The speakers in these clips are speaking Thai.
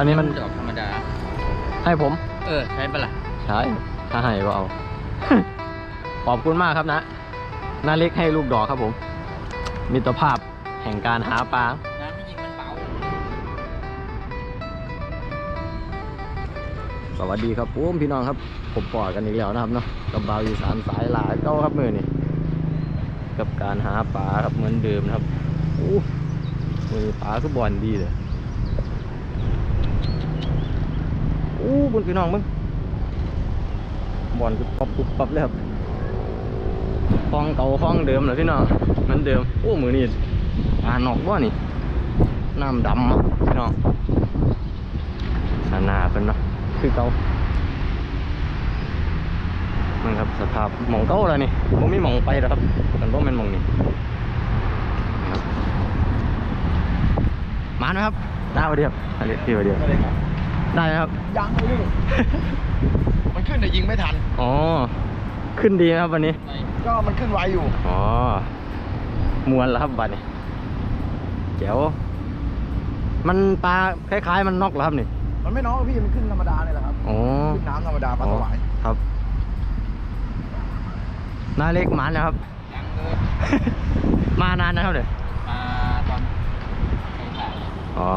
อันนี้มันดอกธรรมดา ให้ผม เออ ใช้ปะล่ะใช่ถ้าให้ก็เอา ขอบคุณมากครับนะนาเล็กให้ลูกดอกครับผม มิตรภาพแห่งการหาปลา น้ำไม่ยิงมันเบาสวัสดีครับผมพี่น้องครับ ผมปอดกันอีกแล้วนะครับเนาะกับบาวอีสานสายหลายเก้าครับมือนี่กับการหาปลาครับเหมือนเดิมนะครับโอ้มือปลาคือบอลดีเลยโอ้บุญพี่น้องมึงบอลคือป๊อปปุ๊บปั๊บเลยครับฟองเก่าฟองเดิมเหรอพี่น้องเหมือนเดิมโอ้มือนี่ปลานอกว่านี่น้ำดำอะพี่น้องสนาเป็นเนาะคือเก่ามันครับสภาพหมองเก่าแล้วนี่ผมมีหมองไปแล้วครับมันต้องเป็นหมองนี้นะครับมาไหมครับได้ปะเดียวอะไรพี่ปะเดียวได้ไหมครับ ยังเลย มันขึ้นแต่ยิงไม่ทัน อ๋อ ขึ้นดีนะครับวันนี้ ก็มันขึ้นไวอยู่ อ๋อ มวนแล้วครับบัดนี้เจ๋วมันปลาคล้าย ๆ มันนอกแล้วครับนี่ มันไม่น้องพี่ มันขึ้นธรรมดาเนี่ยแหละครับ อ๋อ ขึ้นน้ำธรรมดาปลาสวาย ครับนาเล็กหมานนะครับยังเลยมานานนะครับเดี๋ยวมาตอนใส่อ๋อ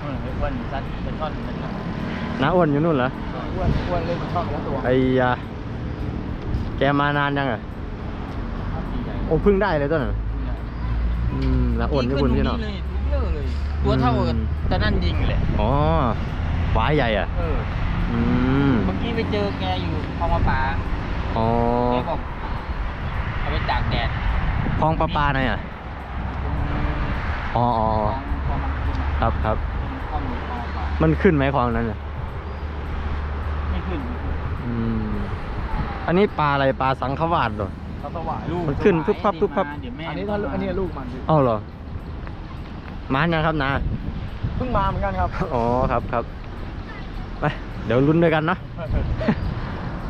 เอออ้วนซัดเป็นท่อนเป็นท่อน น้าอ้วนอยู่นู่นเหรออ้วนอ้วนเลยมันชอบแล้วตัวไอ้ยาแกมานานยังอะใหญ่โอ้เพิ่งได้เลยต้นน่ะอืมน้าอ้วนญี่ปุ่นพี่น้องเลยเยอะเลยตัวเท่ากับตะนั่นยิงเลยอ๋อฝายใหญ่อะเอออืมเมื่อกี้ไปเจอแกอยู่คลองมาปลาอ๋อแกบอกเอาไปตากแดดคลองปลาปลาไหนอะอ๋ออ๋อคลองคลองมันขึ้นครับครับข้อมูลคลองมาปลามันขึ้นไหมคลองนั้นอะไม่ ขึ้นอืมอันนี้ปลาอะไรปลาสังขวาดเหรอปลาสวายลูกมันขึ้นปุ๊บปั๊บปุ๊บปั๊บ เดี๋ยวแม่อันนี้ถ้าอันนี้ลูกมันพี่เอ้าเหรอมานยังครับนาเพิ่งมาเหมือนกันครับ อ๋อครับครับไปเดี๋ยวลุ้นด้วยกันเนาะ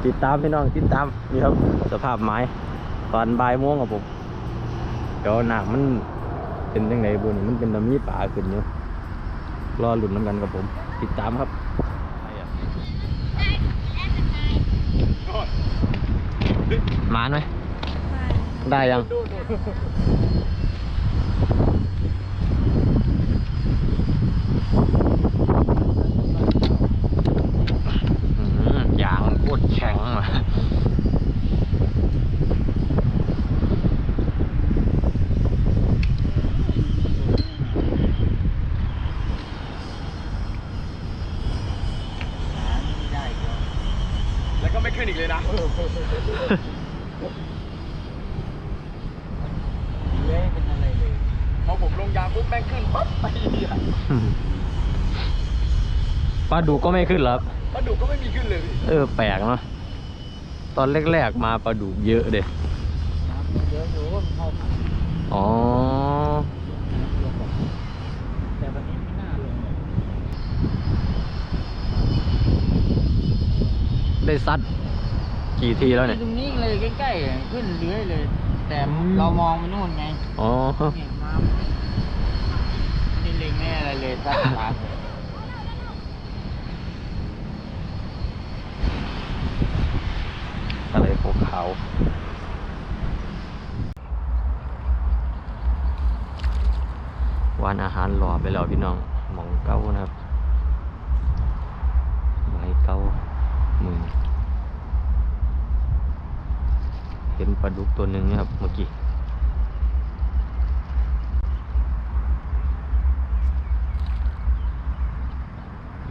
ติดตามพี่น้องติดตามนี่ครับ สภาพไม้ตอนบ่ายโมงครับผมเดี๋ยวหนักมันเป็นยังไงบุญมันเป็นน้ำมีป่าขึ้นอยู่รอลุ้นน้ำกันกับผม ติดตามครับ มานไหม ได้ยัง อืมยางโคตรแข็งอะไม่ได้เดี๋ยว แล้วก็ไม่ขึ้นอีกเลยนะ เลื้อยเป็นอะไรเลย พอผมลง ยางปุ๊บแม่งขึ้นปั๊บไปอีกอะปลาดุกก็ไม่ขึ้นแล้วปลาดุกก็ไม่มีขึ้นเลยพี่เออแปลกเนาะตอนแรกๆมาปลาดุกเยอะเด็น้ำเยอะอยู่ว่ามันเข้ามาอ๋อแต่วันนี้ไม่น่าลงเลยได้ซัดกี่ทีแล้วเนี่ยตรงนี้เลยใกล้ๆขึ้นเลื้อยเลย แต่เรามองไปนู่นไงอ๋อ เห็นมาไม่ได้เล็งแม่อะไรเลยสักขาอะไรพวกขาววานอาหารหล่อไปแล้วพี่น้องหมองเก้านะครับไม้เก้ามือเห็นปลาดุกตัวหนึ่งนะครับเมื่อกี้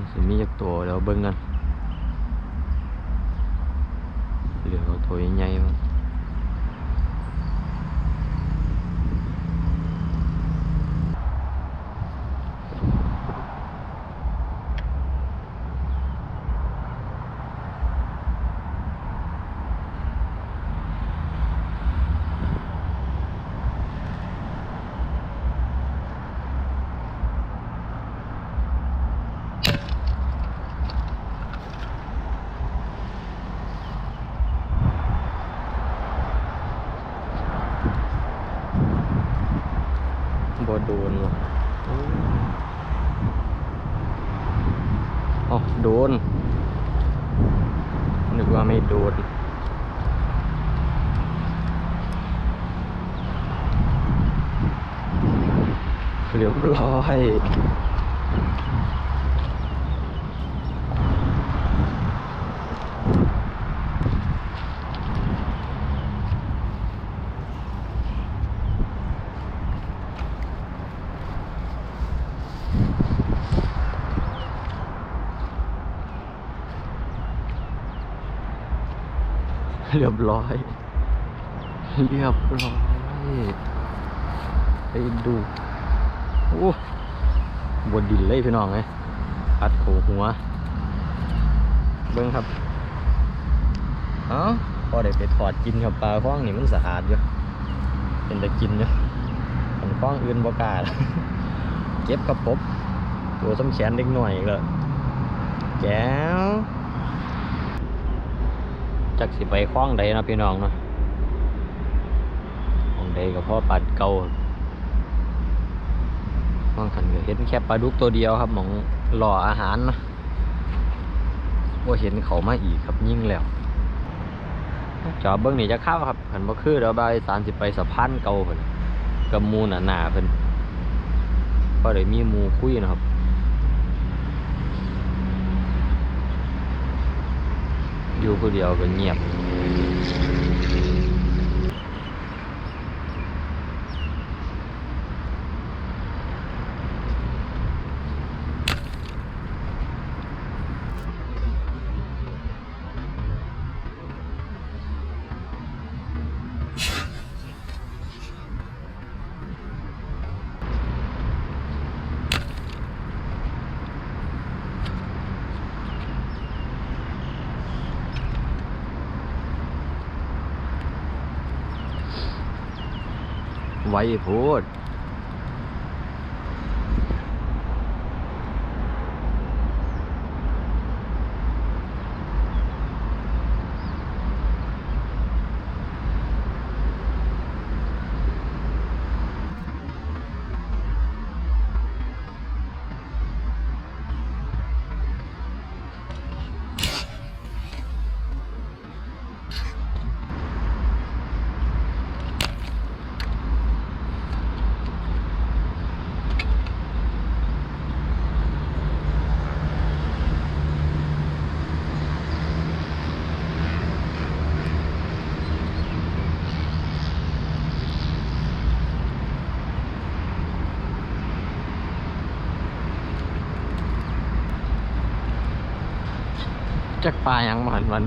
สิมีจักตัวแล้วเบิ่งกันเหลือเอาตัวใหญ่ๆ บ่โดนว่ะอ๋อโดน นึกว่าไม่โดนเรียบร้อย เรียบร้อย เรียบร้อยไปดูโอ้บนดินเลยพี่น้องเลยพัดโขหัว เบิ้งครับ เอ้าพอได้ไปถอดกินครับปลาข้องนี่มันสะอาดอยู่เป็นได้กินอยู่เป็นข้องอื่นบ่กล้าเก็บกระปบตัวส้มแขนเล็กหน่อยอีกแล้วแก้ว จักสิไปคล้องใดนะพี่น้องเนาะของใดก็พ่อปัดเก่าคล้องขันก็เห็นแค่ปลาดุกตัวเดียวครับหมองหล่ออาหารนะว่าเห็นเขามาอีกครับยิ่งแล้วจอบเบิ้งนี่จะเข้าครับขันบ่คือเดี๋ยวใบสามสิบไปสะพานเก่าเพิ่นกับมูหนาหนาๆเพิ่นก็เลยมีมูคุยนะครับ อยู่คนเดียวก็เงียบ ไว้โพด ลายังมันมัน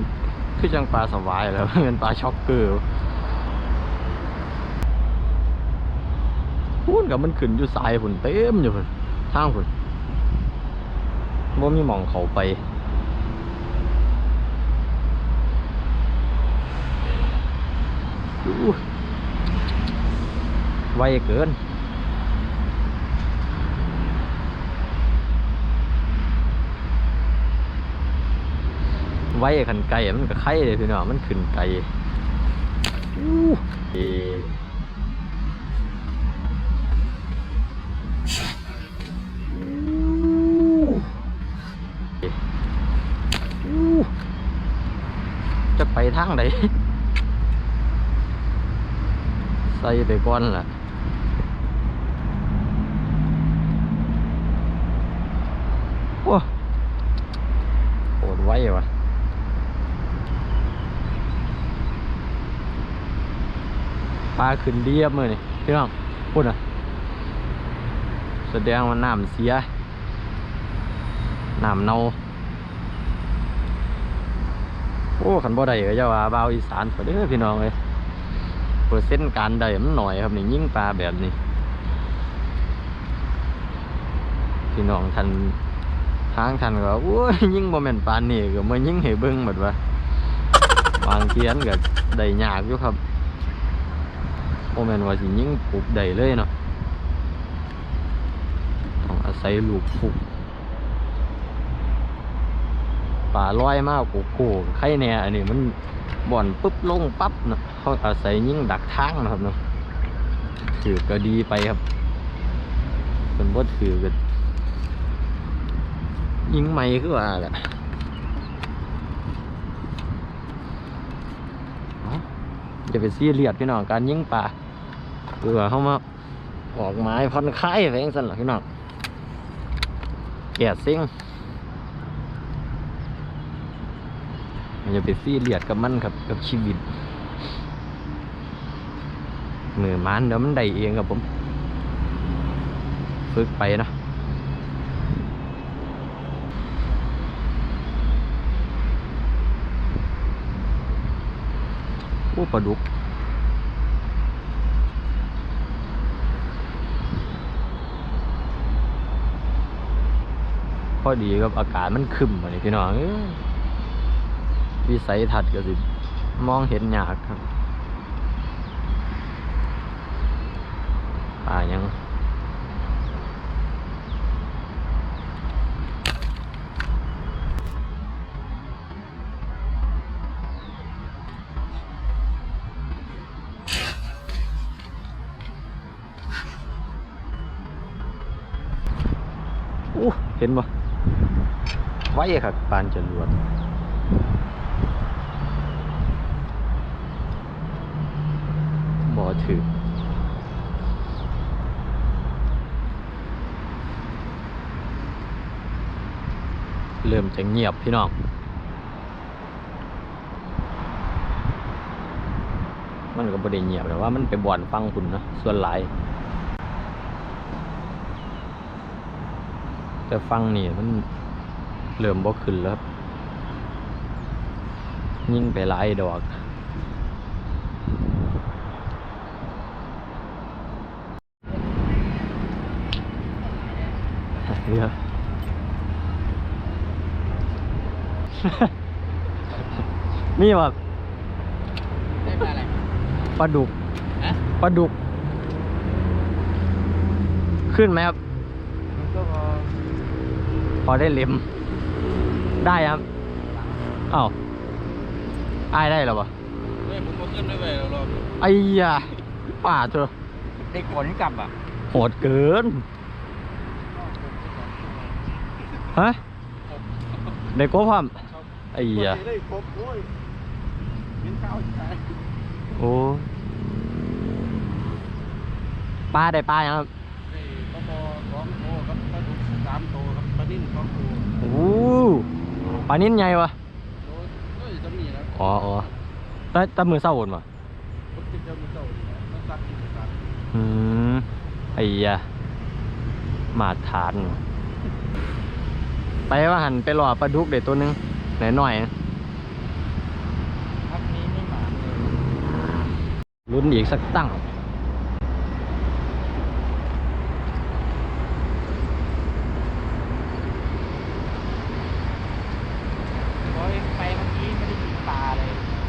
คือจังปลาสวายแล้วเป็นปลาช็อกเกอร์พูนกับมันขึ้นอยู่สายผุนเต็มอยู่ผุนทางผุนว่ามีหมองเขาไปดูไวเกิน ไว้ขันไก่มันก็ไข่เลยพี่น้องมันขึ้นไก่จะไปทางไหนใส่ไปก่อนล่ะโอ้โหดไว้วะ ป ลาขึ้นเรียบมือนี่พี่น้องพูดอะแสดงว่าน้ำเสียน้ำเน่าโอ้ขันบ่ได้ก็จะว่าบาวอีสานเด้อพี่น้องเลยเปอร์เซ็นต์การได้มันหน่อยครับนี่ยิ่งปลาแบบนี้ พี่น้องทันทางทันก็โอ้ยยิ่งบ่แม่นปานนี่ก็มายิ่งให้เบิ่งหมดว่าบางเทียนก็ได้ยากอยู่ครับ โมเมนว่าสิยิงปลุกได้เลยเนาะต้องอาศัยลูกผูกป่าลอยมากโอ้โหไข่แน่อันนี้มันบ่อนปุ๊บลงปั๊บเนาะเขาอาศัยยิ่งดักทางนะครับเนาะถือก็ดีไปครับเป็นบ่ถือก็ยิงไม่คือว่าแหละเอ้าอย่าไปซีเรียสพี่น้องการยิงปลา เผื่อเข้ามาออกไม้ผ่อนคลายไปเองสันหรอพี่น้องแก่ซิ่งอย่าไปซี่เรียสกับมันครับกับชีวิตมือมันเดี๋ยวมันได้เองครับผม ฝึกไปนะโอ้ปลาดุก พอดีกับอากาศมันคึมมาเลยพี่น้องวิสัยทัศน์ก็สิมองเห็นยากครับป่ายังเห็นปะ ไว้ครับปานจรวดบ่ถือเริ่มจะเงียบพี่น้องมันก็บ่ได้เงียบแต่ว่ามันไปบ่อนฟังคุณนะส่วนหลาย แต่ฟังนี่มัน เริ่มบ่ขึ้นแล้วครับยิ่งไปหลายดอกเรือนี่แบบได้ปลาอะไรปลาดุกฮะปลาดุก ขึ้นไหมครับมันก็พอพอได้เล็ม ได้ครับอ้าวอายได้หรอปะเฮ้ยผมก็ขึ้นได้ไปแล้วรอบไอ้ยาป่าเธอได้ขนกลับอะโหดเกินฮะได้กบความไอ้ยาได้ครบโอ้ยเห็นข้าวใช่โอ้ปลาได้ปลายังครับได้ก็พอสองโตครับปลาดุกสามโตครับปลานิ่นสองโตโอ้ปลานิ้นใหญ่วะโตเฮ้ยจะมีนะอ๋ออ๋อแต่แต่มือเศร้าหมดวะผมจะจะมีโตอยู่นะมันตัดที่ตัดอืมไอ้ยามาทาน ไปว่าหันไปรอปลาดุกเด็ดตัวหนึงหน่อยหน่อยๆพักนี้ไม่หมาเลยลุ้นอีกสักตั้ง พอเองไปเมื่อกี้ไม่ได้ยิงปลา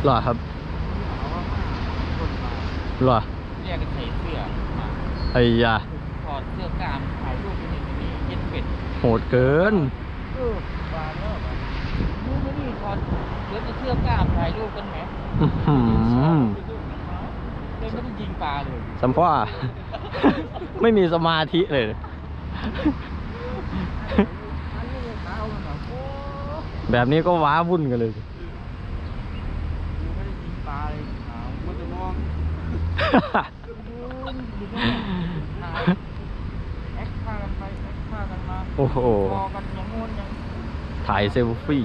เลยหรอครับเอาว่ามาคนมาหรอเรียกกันใส่เสื้อมาไอ้ยาถอดเสื้อกล้ามถ่ายรูปไปในนี้เย็นเป็ดโหดเกินเออปลาแล้วแบบมึงไม่ได้ถอดเดี๋ยวจะเสื้อกล้ามถ่ายรูปกันไหมอื้อหือเลยไม่ได้ยิงปลาเลยสัมพ่อไม่มีสมาธิเลยอันนี้เลยเท้ามันแบบโอ้แบบนี้ก็ว้าวุ่นกันเลย มึงไม่ได้ยิงปลาเลยขาวมันจะมองมึงดูว่าถ่าย แอคท่ากันไปแอคท่ากันมาโอ้โห พอกันอย่างงู้นอย่างถ่ายเซลฟี่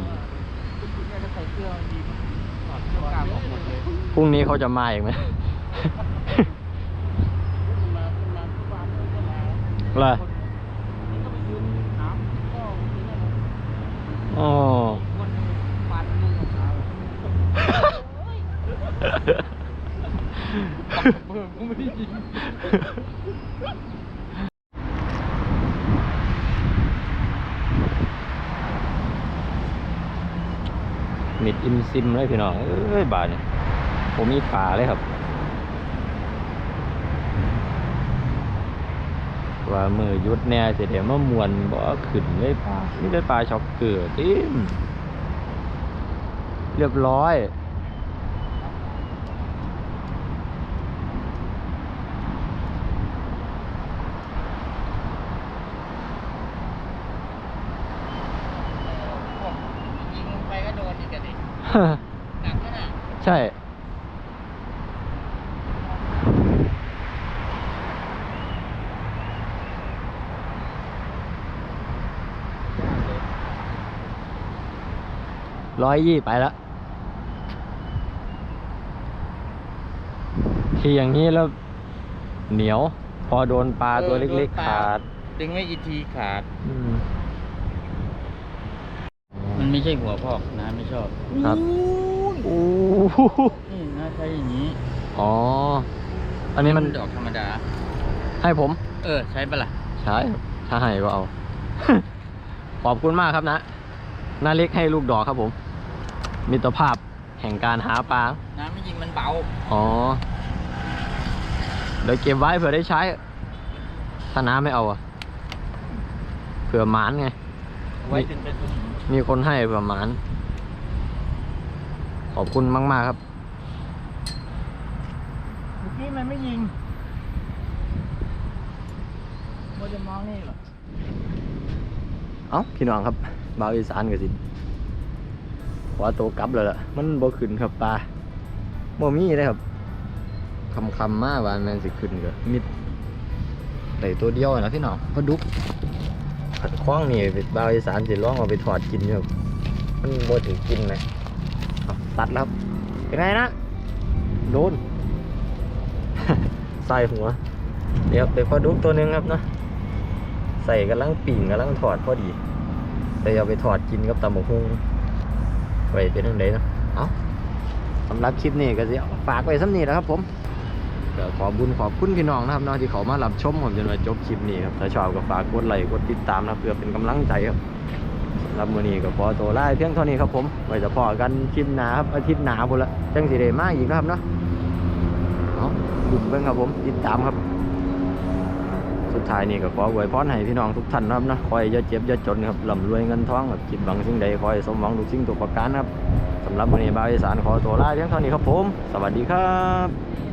เนี่ยจะใส่เสื้อดีถอดเสื้อกล้ามออกหมดเลยพรุ่งนี้เขาจะมาอีกไหมขึ้นมาขึ้นมาทุกวันเลยก็มาล่ะนี่ก็ไปยืนน้ำก็ที่นั่นอ๋อ คนหนึ่งฟันหนึ่งของเขา เบิร์กูไม่ได้ยิงมิดอิมซิมเลยพี่น้อง เอ้ยบาทเนี่ยผมมีป่าเลยครับ ว่ามือยุดแน่เสียเดี๋ยวมามวนบ่ขึ้นเลยปลานี่เลยปลาช็อกเกอร์ติมเรียบร้อย หนักนั่นน่ะใช่ ร้อยยี่ไปแล้วที่อย่างนี้แล้วเหนียว พอโดนปลาตัวเล็กๆขาด ดึงไม่อีกทีขาด อืม มันไม่ใช่หัวพอกนะไม่ชอบครับโอ้โหนี่นะใช้อย่างนี้อ๋อ อันนี้มันดอกธรรมดา ให้ผม เออ ใช้ปะล่ะ ใช่ครับถ้าให้ก็เอา ขอบคุณมากครับนะน้าเล็กให้ลูกดอกครับผม มิตรภาพแห่งการหาปลา น้ำไม่ยิงมันเบา อ๋อ เดี๋ยวเก็บไว้เผื่อได้ใช้ ถ้าน้าไม่เอาอะเผื่อหมานไง ไว้ถึงเป็นสนิ มมีคนให้เผื่อหมานขอบคุณมาก ๆ ครับเมื่อกี้มันไม่ยิงมัวจะมองนี่หรอ เอ้า พี่น้องครับบาวอีสานก็สิว่าโตวกลับแล้วล่ะ มันบ่ขึ้นครับปลาบ่มีเลยครับคำคำๆมาว่าแมนสิขึ้นก็มิดได้ตัวเดียวนะพี่น้องปลาดุกผัด คว้างนี่บาวอีสานสิร้องเอาไปถอดกินอยู่มันบ่ถึงกินเลยตัดแล้วเป็นไงนะ โดนใส่หัว เดี๋ยวเดี๋ยวปลาดุกตัวนึงครับนะใส่กำลังปิ่งกำลังถอดพอดี แต่อย่าไปถอดกินกับตำบกหุ่งไว้เป็นทังไดเนะ เอาสำหรับคลิปนี้ก็สิเอาฝากไว้สำนี้แหล้วครับผม ก็ขอบุญขอบคุณพี่น้องนะครับเนาะที่เขามารับชมผมจนมาจบคลิปนี้ครับถ้าชอบก็ฝากกดไลค์กดติดตามนะเพื่อเป็นกำลังใจครับสำหรับมือนี้ก็ขอตัวลาเพียงเท่านี้ครับผมไว้จะพอกันคลิปหนาครับอาทิตย์หนาพุ่นละจังสิได้มาอีกนะครับเนาะดุเบิ่งครับผมติดตามครับ สุดท้ายนี่ก็ขออวยพรให้พี่น้องทุกท่านนะครับนะคอยอย่าเจ็บอย่าจนครับร่ำรวยเงินทองแบบคิดหวังสิ่งใดคอยสมหวังทุกสิ่งทุกประการครับสำหรับวันนี้บาวอีสานขอตัวลาเพียงเท่านี้ครับผม สวัสดีครับ